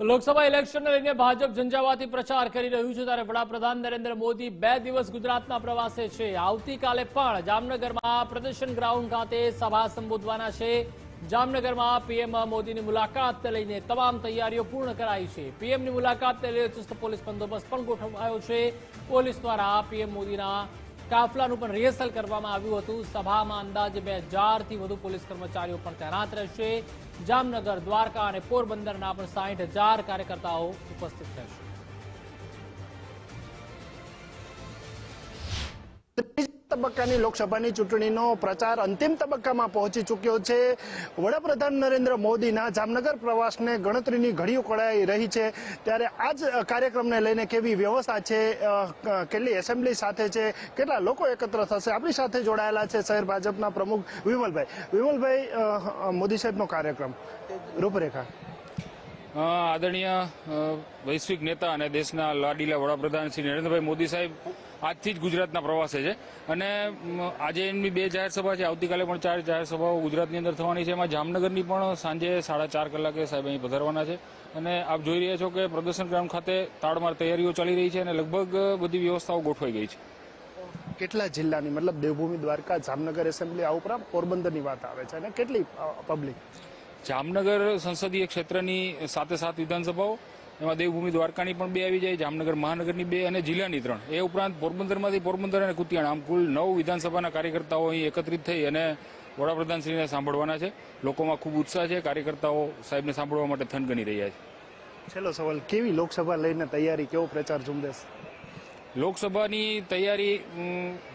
લોકસભા ઇલેક્શનને લઈને ભાજપ ઝંઝાવાતી પ્રચાર કરી રહ્યું છે ત્યારે વડાપ્રધાન નરેન્દ્ર મોદી બે દિવસ ગુજરાતના પ્રવાસે છે. આવતીકાલે પણ જામનગરમાં પ્રદર્શન ગ્રાઉન્ડ ખાતે સભા સંબોધવાના છે. જામનગરમાં પીએમ મોદીની મુલાકાત લઈને તમામ તૈયારીઓ પૂર્ણ કરાઈ છે. પીએમની મુલાકાત લઈને ચુસ્ત પોલીસ બંદોબસ્ત પણ ગોઠવાયો છે. પોલીસ દ્વારા પીએમ મોદીના કાફલાનું પણ રિહર્સલ કરવામાં આવ્યું હતું. સભામાં અંદાજે બે હજારથી વધુ પોલીસ કર્મચારીઓ પણ તૈનાત રહેશે. જામનગર, દ્વારકા અને પોરબંદરના પણ સાહીઠ હજાર કાર્યકર્તાઓ ઉપસ્થિત રહેશે. તબક્કાની લોકસભાની ચૂંટણીનો પ્રચાર અંતિમ તબક્કામાં પહોંચી ચૂક્યો છે. વડાપ્રધાન નરેન્દ્ર મોદીના જામનગર પ્રવાસને ગણતરીની ઘડીઓ કળાઈ રહી છે. ત્યારે આ જ કાર્યક્રમને લઈને કેવી વ્યવસ્થા છે? કેટલી એસેમ્બલી સાથે છે? કેટલા લોકો એકત્ર થશે? આપણી સાથે જોડાયેલા છે શહેર ભાજપના પ્રમુખ વિમલભાઈ. વિમલભાઈ મોદી સાહેબનો કાર્યક્રમ. રૂપરેખા. આદરણીય વૈશ્વિક નેતા અને દેશના લાડીલા વડાપ્રધાન શ્રી નરેન્દ્રભાઈ મોદી સાહેબ આજથી જ ગુજરાતના પ્રવાસે છે. અને આજે એમની બે જાહેર સભા છે. આવતીકાલે પણ ચાર જાહેર સભાઓ ગુજરાતની અંદર થવાની છે. એમાં જામનગરની પણ સાંજે સાડા ચાર કલાકે સાહેબ અહીં પધારવાના છે. અને આપ જોઈ રહ્યા છો કે પ્રદર્શન ગ્રાઉન્ડ ખાતે તાડમાર તૈયારીઓ ચાલી રહી છે અને લગભગ બધી વ્યવસ્થાઓ ગોઠવાઈ ગઈ છે. કેટલા જિલ્લાની મતલબ દેવભૂમિ દ્વારકા જામનગર એસેમ્બલી આ ઉપરાંત પોરબંદરની વાત આવે છે અને કેટલી પબ્લિક? જામનગર સંસદીય ક્ષેત્રની સાથે સાત વિધાનસભાઓ એમાં દેવભૂમિ દ્વારકાની પણ બે આવી જાય, જામનગર મહાનગરની બે અને જિલ્લાની ત્રણ. એ ઉપરાંત પોરબંદરમાંથી પોરબંદર અને કુતિયાણા. આમ કુલ નવ વિધાનસભાના કાર્યકર્તાઓ અહીં એકત્રિત થઈ અને વડાપ્રધાનશ્રીને સાંભળવાના છે. લોકોમાં ખૂબ ઉત્સાહ છે. કાર્યકર્તાઓ સાહેબને સાંભળવા માટે થનગની રહ્યા છે. છેલ્લો સવાલ, કેવી લોકસભા લઈને તૈયારી, કેવો પ્રચાર ઝુંબેશ? લોકસભાની તૈયારી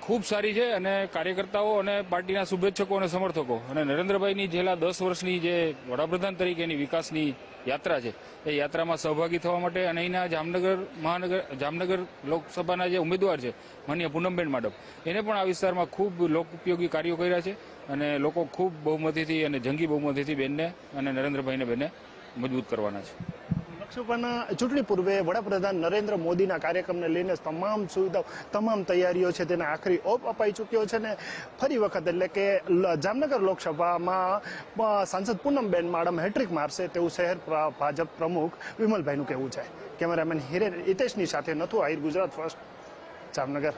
ખૂબ સારી છે અને કાર્યકર્તાઓ અને પાર્ટીના શુભેચ્છકો અને સમર્થકો. અને નરેન્દ્રભાઈની છેલ્લા દસ વર્ષની જે વડાપ્રધાન તરીકેની વિકાસની યાત્રા છે, એ યાત્રામાં સહભાગી થવા માટે અને અહીંના જામનગર, મહાનગર, જામનગર લોકસભાના જે ઉમેદવાર છે, માન્ય પૂનમબેન માડમ એને પણ આ વિસ્તારમાં ખૂબ લોકોપયોગી કાર્યો કર્યા છે અને લોકો ખૂબ બહુમતીથી અને જંગી બહુમતીથી બેનને અને નરેન્દ્રભાઈને બેને મજબૂત કરવાના છે. લોકસભાના ચૂંટણી પૂર્વે વડાપ્રધાન નરેન્દ્ર મોદીના કાર્યક્રમને લઈને તમામ સુવિધાઓ, તમામ તૈયારીઓ છે તેને આખરી ઓપ અપાઈ ચૂક્યો છે ને ફરી વખત એટલે કે જામનગર લોકસભામાં સાંસદ પૂનમબેન માડમ હેટ્રિક મારશે તેવું શહેર ભાજપ પ્રમુખ વિમલભાઈનું કહેવું છે. કેમેરામેન હિરેન હિતેશની સાથે નથુ આહિર ગુજરાત ફર્સ્ટ, જામનગર.